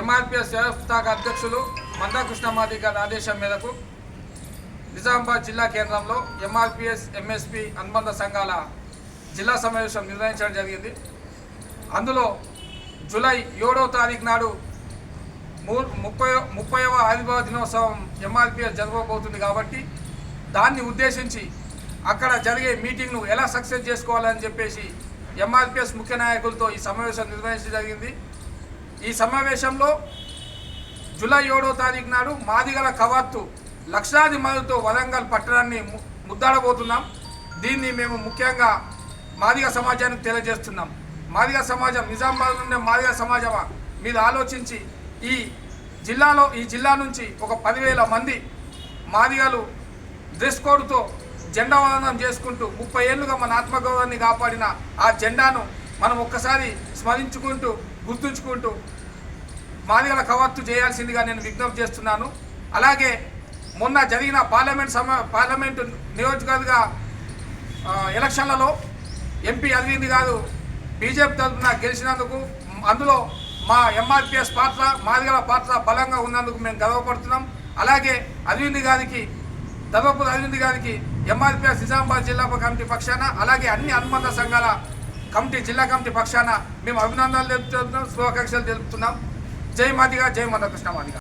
ఎంఆర్పిఎస్ వ్యవస్థాక అధ్యక్షులు మందాకృష్ణ మాది గారి ఆదేశం మేరకు నిజామాబాద్ జిల్లా కేంద్రంలో ఎంఆర్పిఎస్ ఎంఎస్పి అనుబంధ సంఘాల జిల్లా సమావేశం నిర్వహించడం జరిగింది. అందులో జూలై ఏడవ తారీఖు నాడు ముప్పై ముప్పైవ ఆవిర్భావ దినోత్సవం ఎంఆర్పిఎస్ జరగబోతుంది కాబట్టి దాన్ని ఉద్దేశించి అక్కడ జరిగే మీటింగ్ను ఎలా సక్సెస్ చేసుకోవాలని చెప్పేసి ఎంఆర్పిఎస్ ముఖ్య నాయకులతో ఈ సమావేశం నిర్వహించడం జరిగింది. ఈ సమావేశంలో జూలై ఏడో తారీఖు నాడు మాదిగల కవాత్తు లక్షలాది మందితో వరంగల్ పట్టణాన్ని ము- ముద్దాడబోతున్నాం. దీన్ని మేము ముఖ్యంగా మాదిగ సమాజానికి తెలియజేస్తున్నాం. మాదిగ సమాజం నిజామాబాద్ నుండే మాదిగ సమాజం మీరు ఆలోచించి ఈ జిల్లాలో ఈ జిల్లా నుంచి ఒక పదివేల మంది మాదిగలు డ్రెస్ కోడ్తో జెండా వందనం చేసుకుంటూ ముప్పై ఏళ్ళుగా మన ఆత్మగౌరవాన్ని కాపాడిన ఆ జెండాను మనం ఒక్కసారి స్మరించుకుంటూ గుర్తుంచుకుంటూ మాదిగల కవాత్తు చేయాల్సిందిగా నేను విజ్ఞప్తి చేస్తున్నాను. అలాగే మొన్న జరిగిన పార్లమెంట్ సమ పార్లమెంటు నియోజకవర్గ ఎలక్షన్లలో ఎంపీ అరవింద్ గారు బీజేపీ తరఫున గెలిచినందుకు అందులో మా ఎంఆర్పిఎస్ పాత్ర మాదిగల పాత్ర బలంగా ఉన్నందుకు మేము గర్వపడుతున్నాం. అలాగే అరవింద్ గారికి ధర్మపురి అరవింద్ గారికి ఎంఆర్పిఎస్ నిజామాబాద్ జిల్లా కమిటీ పక్షాన అలాగే అన్ని అనుబంధ సంఘాల కమిటీ జిల్లా కమిటీ పక్షాన మేము అభినందనలు తెలుపుతున్నాం శుభాకాంక్షలు తెలుపుతున్నాం. జై మాదిగా జై మన్నకృష్ణ మాదిగా.